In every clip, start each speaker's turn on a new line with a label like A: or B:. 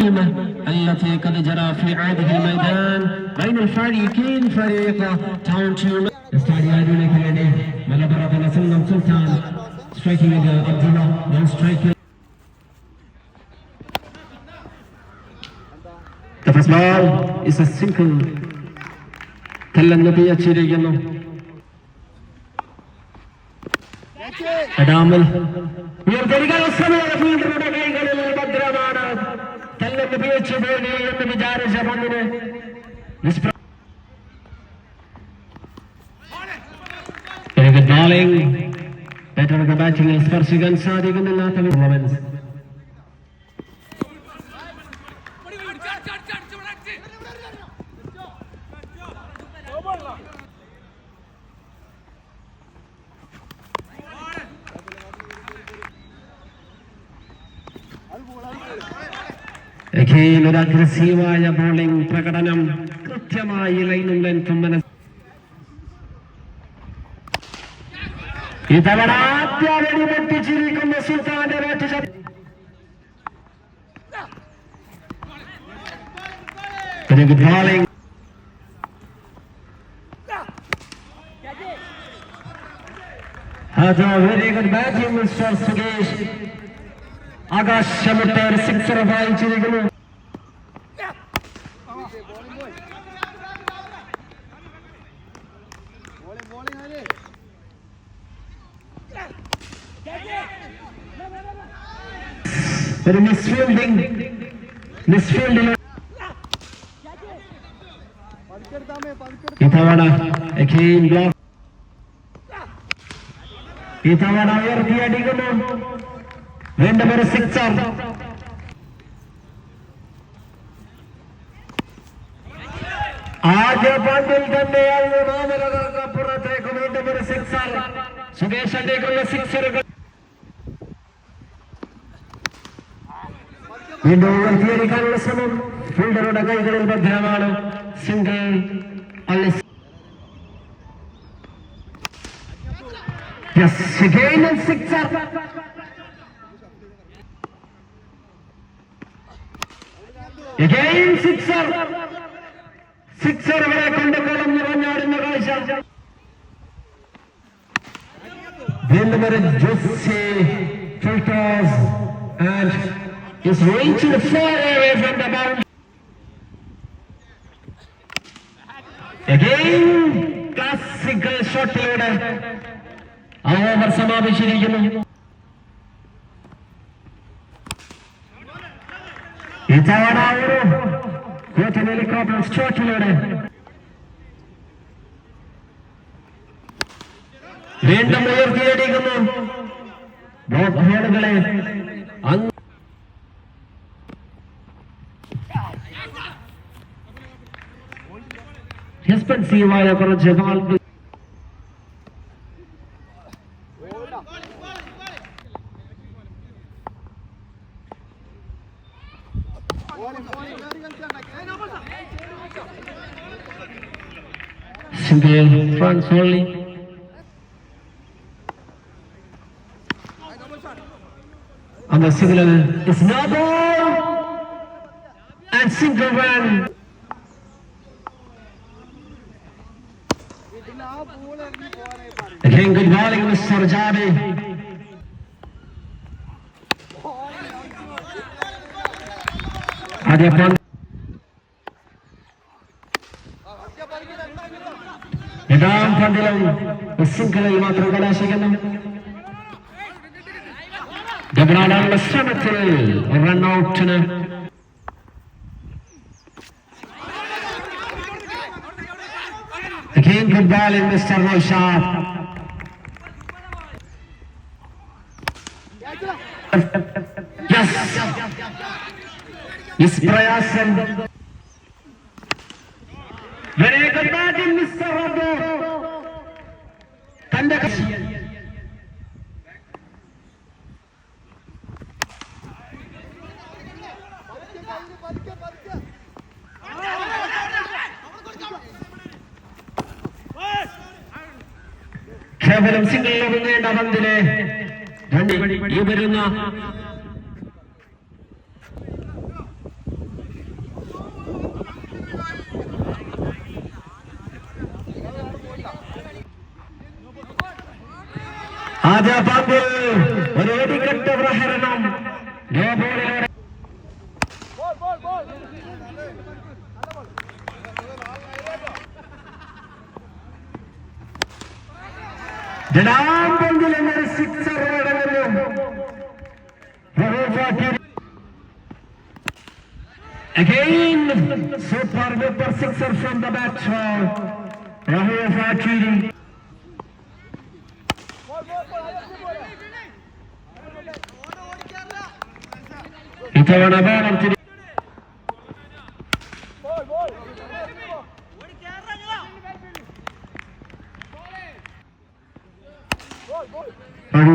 A: التي قد جرى في هذه الميدان بين الفريقين فريق تاون تيوم استعدادك لديه ملبر بن سلم سلطان striking with عبد الله then striking The first ball is a single. Kallan Nabi Achirigano. Adamal. We are very good. Some of the field. എന്ന് വിചാരിച്ച പന്തിന് നിഷ്പ്ര Very good bowling. ഏറ്റവും ബാറ്റിംഗിൽ സ്പർശിക്കാൻ സാധിക്കുന്നില്ലാത്ത performance Again, ഒരു അഗ്രസീവായ bowling പ്രകടനം കൃത്യമായി ലൈനും ലെങ്തും മനസ്സിൽ ഇതവണ ആദ്യ വെടി പൊട്ടിച്ചിരിക്കുന്ന സുൽത്താന്റെ ബാറ്റ് ശബ്ദം. Very good bowling. Very good batting mister Sukesh ആകാശമുട്ട sixer വായിച്ചിരിക്കുന്നു. ഒരു മിസ്ഫീൽഡിംഗ് മിസ്ഫീൽഡിൽ ഇത്തവണ block. ഇത്തവണ ഉയർത്തിയടിക്കുന്നു. വീണ്ടും ഒരു സിക്സർ ആദ്യ പന്തിൽ തന്നെ പുറത്തേക്ക് വീണ്ടും ഒരു സിക്സർ സുകേഷന്റേക്കുള്ള സിക്സറുകൾ വീണ്ടും ഉയർത്തിയടിക്കാനുള്ള ശ്രമം. ഫീൽഡറുടെ കൈകളിൽ ഭദ്രമാണ് സിംഗിൾ അള്ളി Sixer. Sixer ഇവിടെ കൊണ്ട് കുളം നിറഞ്ഞാടുന്ന കാഴ്ച വീണ്ടും ഒരു ജോസി ഫിൽട്ടേഴ്സ് and is reaching far away from the boundary. Again, classical ഷോട്ടിലൂടെ ആ ഓവർ സമാപിച്ചിരിക്കുന്നു ഇതവണ ഒരു ഹെലികോപ്റ്റർ സ്ട്രോക്കിലൂടെ വീണ്ടും ഉയർത്തിയടിക്കുന്നു. ബോളുകളെ അങ്ങ് എക്സ്പെൻസീവായ കുറച്ച് single front only. And the signal is and single run. Again, good morning, Mr. Jabi. Adiapon പന്തിലും സിംഗിളിൽ മാത്രം കലാശിക്കുന്നു ഡബിളാടാനുള്ള ശ്രമത്തിൽ റൺഔട്ടിന് Again, good bowling, Mr. Roshad. Yes. Yes, പ്രയാസം Very good batting, Mr. Robo. കേവലം സിംഗിൾ ഒതുങ്ങേണ്ട പന്തിലെ രണ്ട് ഈ വരുന്ന ആദ്യ പന്തിൽ ഒരു ഒടുക്കട്ട് പ്രഹരണം. ഗോപോളിലൂടെ രണ്ടാം പന്തിൽ എന്നൊരു sixer അടങ്ങുന്നു Again, super duper sixer from the batsman, Rahul Fakiri. ഇത്തവണ ബോളർ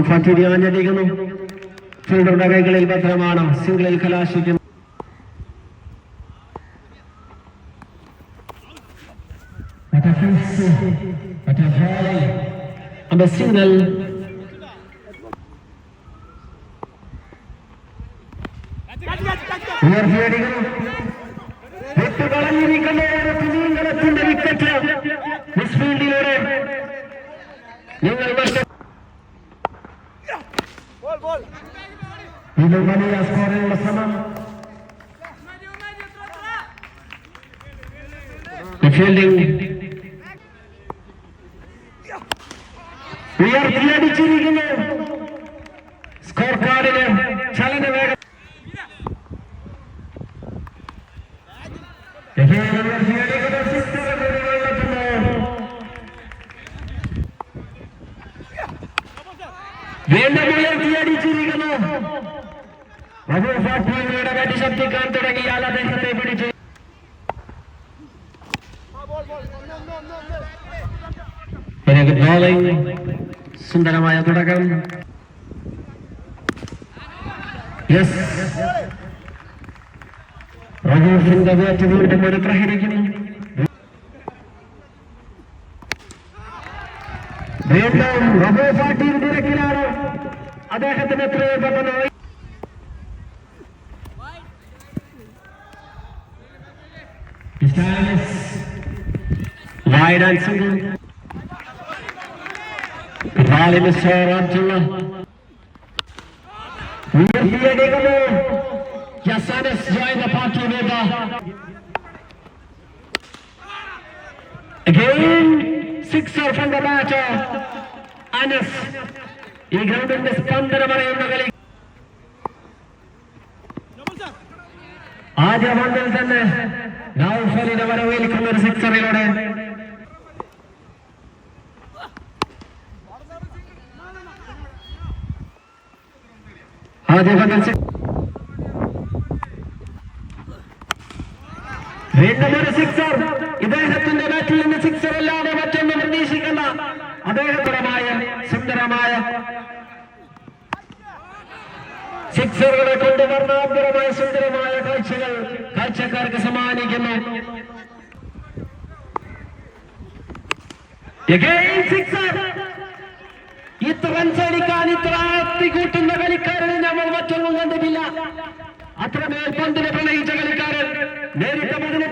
A: ഫാക്കിരി ആഞ്ഞടിക്കുന്നു കൈകളിൽ ഭദ്രമാണ് സിംഗിളിൽ കലാശിക്കുന്നു face, what a volley. On the signal. ഉയർത്തിയടിക്കുന്നു വിട്ട് കളഞ്ഞിരിക്കുന്ന നീങ്കലത്തിന്റെ വിക്കറ്റ് മിസ്ഫീൽഡിലൂടെ നിങ്ങൾ വലിയ സ്കോറിനുള്ള ശ്രമം. ഉയർത്തിയടിച്ചിരിക്കുന്നു. സ്കോർ കാർഡിന് ചലന വേഗം ഉയർത്തിയടിക്കുന്ന സിക്സർ വെള്ളത്തുന്നു വീണ്ടും ഉയർത്തിയടിച്ചിരിക്കുന്നു ശബ്ദിക്കാൻ തുടങ്ങിയാൽ അദ്ദേഹത്തെ പിടിച്ച്. സുന്ദരമായ തുടക്കം. യെസ് റഹൂഫിന്റെ ബാറ്റ് വീണ്ടും ഒരു പ്രഹരിക്കുന്നു. വീണ്ടും റബോ പാട്ടിയിൽ തിരക്കിലാണ് അദ്ദേഹത്തിന് എത്രയോ പെട്ടെന്ന് Wide and single. Rally Mr. Abdullah. ഉയർത്തിയടിക്കുന്നു യസാനസ് join the party with Again, sixer from the batter. Anas ഈ ഗ്രൗണ്ടിന്റെ സ്പന്ദനം അറിയുന്ന കളി. ആദ്യ പന്തിൽ തന്നെ നൌഫലിനെ വരവേൽക്കുന്ന ഒരു സിക്സറിലൂടെ. ആദ്യ പന്തിൽ വീണ്ടും ഒരു സിക്സർ. ഇദ്ദേഹത്തിന്റെ ബാറ്റിൽ നിന്ന് സിക്സർ അല്ലാതെ മറ്റൊന്നും പ്രതീക്ഷിക്കണ്ട. അദ്ദേഹപരമായ സുന്ദരമായ സിക്സറുകളെ കൊണ്ട് വർണാഭരമായ സുന്ദരമായ കാഴ്ചകൾ കാഴ്ചക്കാർക്ക് സമ്മാനിക്കുന്നു. ഇത്ര റൺസ് അടിക്കാൻ ഇത്ര ആർത്തി കൂട്ടുന്ന കളിക്കാരനെ നമ്മൾ മറ്റൊന്നും കണ്ടിട്ടില്ല അത്രമേൽ പന്തിനെ പ്രണയിച്ച കളിക്കാരൻ നേരിട്ട് പതിനെ